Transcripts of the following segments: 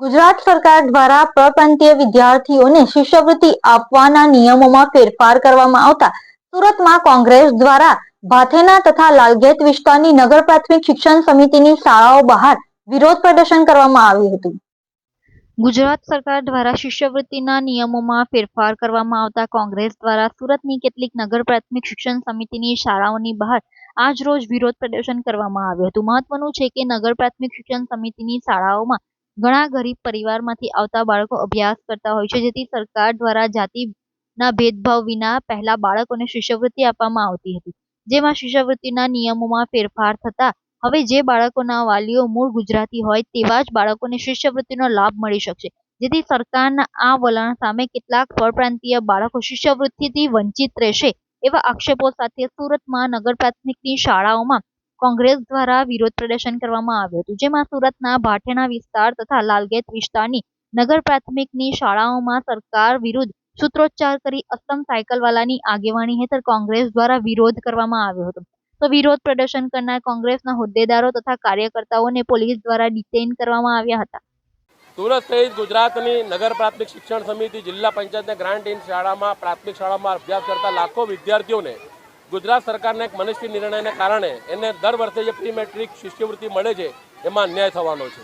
ગુજરાત સરકાર દ્વારા પ્રપ્રાંતીય વિદ્યાર્થીઓને શિષ્યવૃત્તિ આપવાના નિયમોમાં ફેરફાર કરવામાં આવતા સુરતમાં કોંગ્રેસ દ્વારા ભાથેના તથા લાલગેટ વિસ્તારની નગર પ્રાથમિક શિક્ષણ સમિતિની શાળાઓ બહાર વિરોધ પ્રદર્શન કરવામાં આવ્યું હતું. ગુજરાત સરકાર દ્વારા શિષ્યવૃત્તિના નિયમોમાં ફેરફાર કરવામાં આવતા કોંગ્રેસ દ્વારા સુરતની કેટલીક નગર પ્રાથમિક શિક્ષણ સમિતિની શાળાઓની બહાર આજ રોજ વિરોધ પ્રદર્શન કરવામાં આવ્યું હતું. મહત્વનું છે કે નગર પ્રાથમિક શિક્ષણ સમિતિની શાળાઓમાં ઘણા ગરીબ પરિવારમાંથી આવતા બાળકો અભ્યાસ કરતા હોય છે, જેથી સરકાર દ્વારા જાતિના ભેદભાવ વિના પહેલા બાળકોને શિષ્યવૃત્તિ આપવામાં આવતી હતી. જેમાં શિષ્યવૃત્તિના નિયમોમાં ફેરફાર થતા હવે જે બાળકોના વાલીઓ મૂળ ગુજરાતી હોય તેવા જ બાળકોને શિષ્યવૃત્તિનો લાભ મળી શકશે. જેથી સરકારના આ વલણ સામે કેટલાક પરપ્રાંતીય બાળકો શિષ્યવૃત્તિથી વંચિત રહેશે એવા આક્ષેપો સાથે સુરતમાં નગર પ્રાથમિકની શાળાઓમાં કોંગ્રેસ દ્વારા વિરોધ પ્રદર્શન કરવામાં આવ્યું હતું, જેમાં સુરતના ભાટેના વિસ્તાર તથા લાલગેટ વિસ્તારની નગર પ્રાથમિકની શાળાઓમાં સરકાર વિરુદ્ધ સૂત્રોચ્ચાર કરી અસમ સાયકલવાલાની આગેવાની હેઠળ કોંગ્રેસ દ્વારા વિરોધ કરવામાં આવ્યો હતો. તો વિરોધ પ્રદર્શન કરનાર કોંગ્રેસના હોદ્દેદારો તથા કાર્યકર્તાઓને પોલીસ દ્વારા ડિટેઇન કરવામાં આવ્યા હતા. સુરત સહિત ગુજરાતની નગર પ્રાથમિક શિક્ષણ સમિતિ, જિલ્લા પંચાયતના ગ્રાન્ટ ઇન શાળામાં, પ્રાથમિક શાળામાં અભ્યાસ કરતા લાખો વિદ્યાર્થીઓને ગુજરાત સરકારના એક મનસ્વી નિર્ણયને કારણે એને દર વર્ષે જે પ્રી મેટ્રિક શિષ્યવૃત્તિ મળે છે, એમાં અન્યાય થવાનો છે.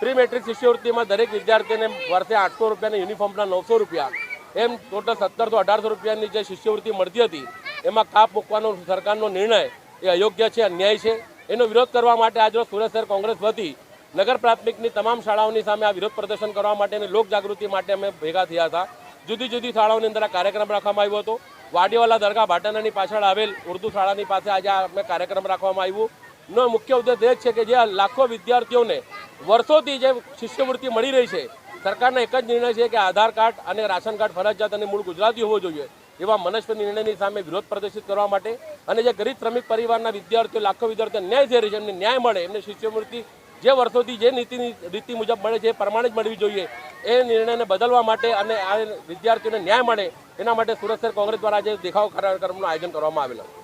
પ્રી મેટ્રિક શિષ્યવૃત્તિમાં દરેક વિદ્યાર્થીને વર્ષે આઠસો રૂપિયાના યુનિફોર્મના નવસો રૂપિયા, એમ ટોટલ સત્તરસો અઢારસો રૂપિયાની જે શિષ્યવૃત્તિ મળતી હતી, એમાં કાપ મૂકવાનો સરકારનો નિર્ણય એ અયોગ્ય છે, અન્યાય છે? એનો વિરોધ કરવા માટે આજરોજ સુરત શહેર કોંગ્રેસ વતી નગર પ્રાથમિકની તમામ શાળાઓની સામે આ વિરોધ પ્રદર્શન કરવા માટે અને લોક જાગૃતિ માટે અમે ભેગા થયા હતા. જુદી જુદી શાળાઓની અંદર આ કાર્યક્રમ રાખવામાં આવ્યો હતો. વાડીવાલા દરગાહ ભાટાનાની પાછળ આવેલ ઉર્દુ શાળાની પાસે આજે આ કાર્યક્રમ રાખવામાં આવ્યું. નો મુખ્ય ઉદ્દેશ એ છે કે જે લાખો વિદ્યાર્થીઓને વર્ષોથી જે શિષ્યવૃત્તિ મળી રહી છે, સરકારનો એક જ નિર્ણય છે કે આધાર કાર્ડ અને રાશન કાર્ડ ફરજિયાત અને મૂળ ગુજરાતી હોવો જોઈએ, એવા મનસ્વી નિર્ણયની સામે વિરોધ પ્રદર્શિત કરવા માટે. અને જે ગરીબ શ્રમિક પરિવારના વિદ્યાર્થીઓ, લાખો વિદ્યાર્થીઓ ન્યાય થઈ છે, એમને ન્યાય મળે, એમને શિષ્યવૃત્તિ જે વર્ષોથી જે નીતિની રીતિ મુજબ મળે છે, એ પ્રમાણે જ મળવી જોઈએ. એ નિર્ણયને બદલવા માટે અને આ વિદ્યાર્થીઓને ન્યાય મળે, એના માટે સુરત શહેર કોંગ્રેસ દ્વારા આજે દેખાવ કાર્યક્રમનું આયોજન કરવામાં આવેલું.